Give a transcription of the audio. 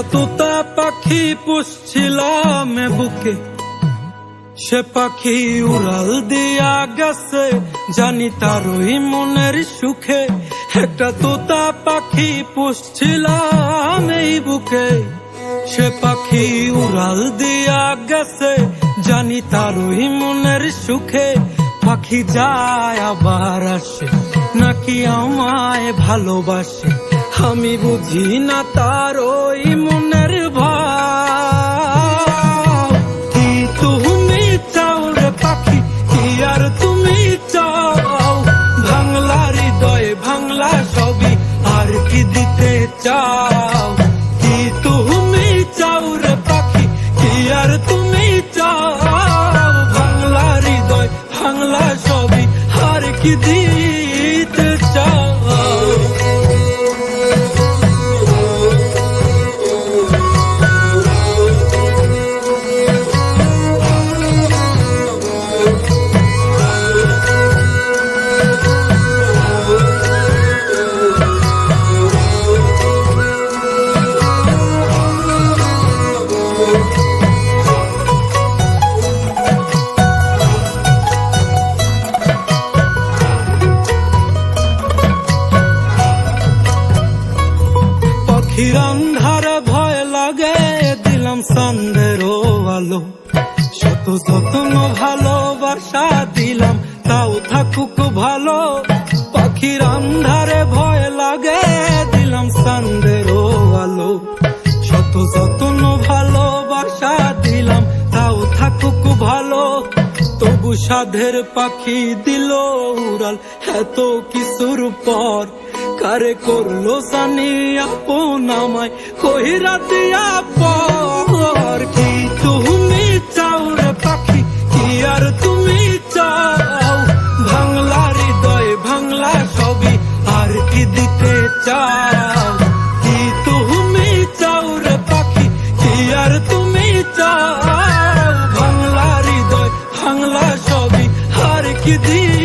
তোতা পাখি পুষছিলাম বুকে। সে পাখি উড়াল দিয়া গেছে, জানি তারই মনের সুখে। একটা তোতা পাখি পুষছিলাম এই বুকে। সে পাখি উড়াল দিয়া গেছে, জানি তারই মনের সুখে। পাখি যায় আবার আসে, নাকি আমায় ভালোবাসে। আমি বুঝি না তার ওই মনের কি তুমি চাও রে পাখি, কি আর তুমি চাও? বাংলা হৃদয় বাংলা সবই আর কি দিতে চাও? কি তুমি চাও রে পাখি, কি আর তুমি চাও? বাংলা হৃদয় বাংলা সবই আর কি দিতে পাখির আন্ধারে ভয় লাগে, দিলাম সন্দের আলো। শত যত্ন ভালোবাসা দিলাম, তাও থাকুক ভালো। পাখির আন্ধারে ভয় লাগে, দিলাম সন্দের আলো। শত যত্ন ভালোবাসা দিলাম, তাও থাকুক ভালো। তবু সাধের পাখি দিল উড়াল, এত কিছুর পর কারে করল জানি আপন আমায়। কহিরা দিয়া পর কি? তুমি চাও রে পাখি, কি আর তুমি চাও? বাংলা হৃদয় বাংলা সবই আর কি দিতে চাও? কি তুমি চাও রে পাখি, কি আর তুমি চাও? বাংলা হৃদয় বাংলা সবই আর কি দিতে